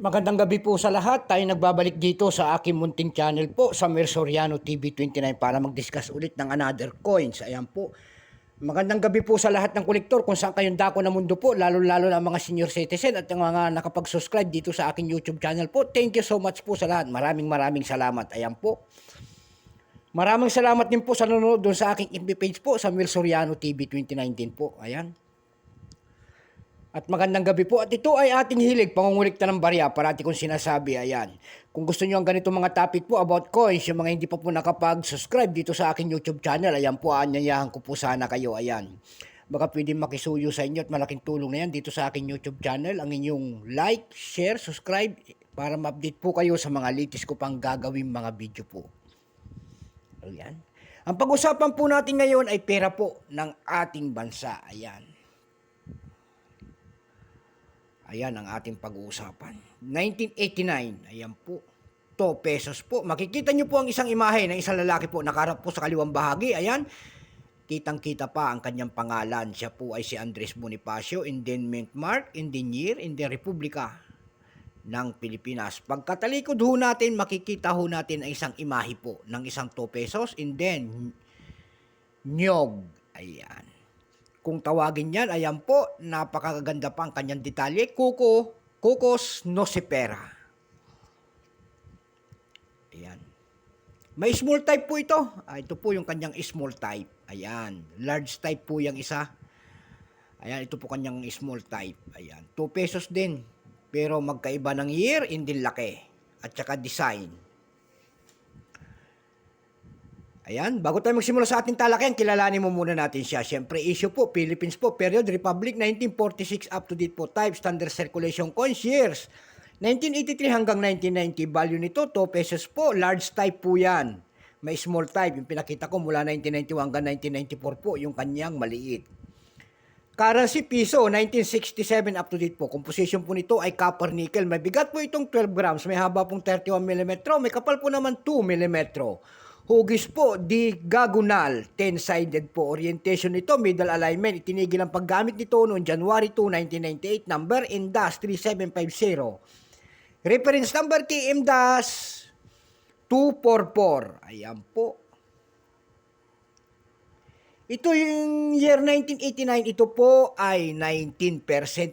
Magandang gabi po sa lahat. Tayo nagbabalik dito sa aking munting channel po sa Mersoriano TV29 para mag-discuss ulit ng another coins. Ayan po. Magandang gabi po sa lahat ng kolektor kung saan kayong dako na mundo po, lalo-lalo na mga senior citizen at yung mga nakapag-subscribe dito sa aking YouTube channel po. Thank you so much po sa lahat. Maraming maraming salamat. Ayan po. Maraming salamat din po sa nanonood doon sa aking FB page po sa Mersoriano TV29 din po. Ayan. At magandang gabi po. At ito ay ating hilig, pangungulikta ng barya. Parati kong sinasabi, ayan. Kung gusto nyo ang ganito mga topic po about coins, yung mga hindi pa po nakapag-subscribe dito sa aking YouTube channel, ayan po, aanyayahan ko po sana kayo, ayan. Baka pwede makisuyo sa inyo at malaking tulong na yan dito sa aking YouTube channel. Ang inyong like, share, subscribe para ma-update po kayo sa mga latest ko pang gagawin mga video po. Ayan. Ang pag-usapan po natin ngayon ay pera po ng ating bansa. Ayan. Ayan ang ating pag-uusapan. 1989, ayan po. 2 pesos po. Makikita nyo po ang isang imahe ng isang lalaki po nakarap po sa kaliwang bahagi. Ayan. Kitang-kita pa ang kanyang pangalan. Siya po ay si Andres Bonifacio, Endowment Mark, Engineer, in the Republika ng Pilipinas. Pagkatalikod ho natin, makikita ho natin ang isang imahe po ng isang 2 pesos and then nyog. Ayan. Kung tawagin yan, ayan po, napakaganda pa ang kanyang detalye. Kuko, kukos no si pera. Ayan. May small type po ito. Ah, ito po yung kanyang small type. Ayan. Large type po yung isa. Ayan, ito po kanyang small type. Ayan. 2 pesos din. Pero magkaiba ng year, hindi laki. At saka design. Ayan, bago tayo magsimula sa ating talakayan, kilalanin mo muna natin siya. Siyempre, issue po, Philippines po, period, Republic, 1946 up to date po, type, standard circulation coins, years. 1983 hanggang 1990, value nito, 2 pesos po, large type po yan. May small type, yung pinakita ko mula 1991 hanggang 1994 po, yung kanyang maliit. Currency piso, 1967 up to date po. Composition po nito ay copper nickel. May bigat po itong 12 grams. May haba pong 31 mm. May kapal po naman 2 mm. Hugis po, di gagunal, 10-sided po. Orientation nito, middle alignment. Itinigil ang paggamit nito noong January 2, 1998. Number INDAS 3750. Reference number TMDAS 244. Ayan po. Ito yung year 1989, ito po ay 19%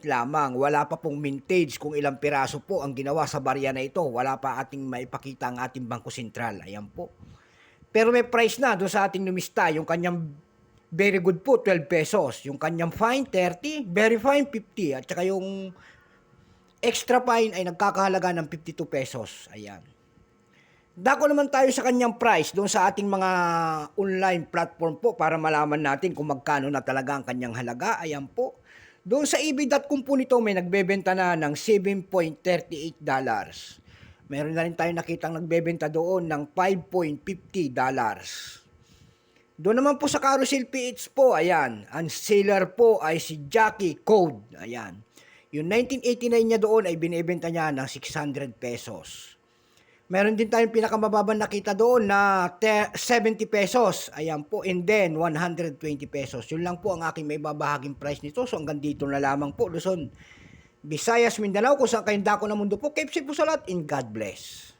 lamang. Wala pa pong mintage kung ilang piraso po ang ginawa sa barya na ito. Wala pa ating maipakita ang ating Bangko Sentral. Ayan po. Pero may price na doon sa ating numista. Yung kanyang very good po, 12 pesos. Yung kanyang fine, 30. Very fine, 50. At saka yung extra fine ay nagkakahalaga ng 52 pesos. Ayan. Dako naman tayo sa kanyang price doon sa ating mga online platform po para malaman natin kung magkano na talaga ang kanyang halaga. Ayan po. Doon sa eBay.com po nito may nagbebenta na ng 7.38 dollars. Meron na rin tayo nakitang nagbebenta doon ng 5.50 dollars. Doon naman po sa Carousel PH po, ayan, ang seller po ay si Jackie Code. Ayan. Yung 1989 niya doon ay binibenta niya ng 600 pesos. Meron din tayong pinakamababang nakita doon na te- 70 pesos. Ayan po. And then, 120 pesos. Yun lang po ang aking may babahaging price nito. So, hanggang dito na lamang po. Luzon, Visayas, Mindanao, kung saan kayong dako ng mundo po. Keep safe po sa lahat and God bless.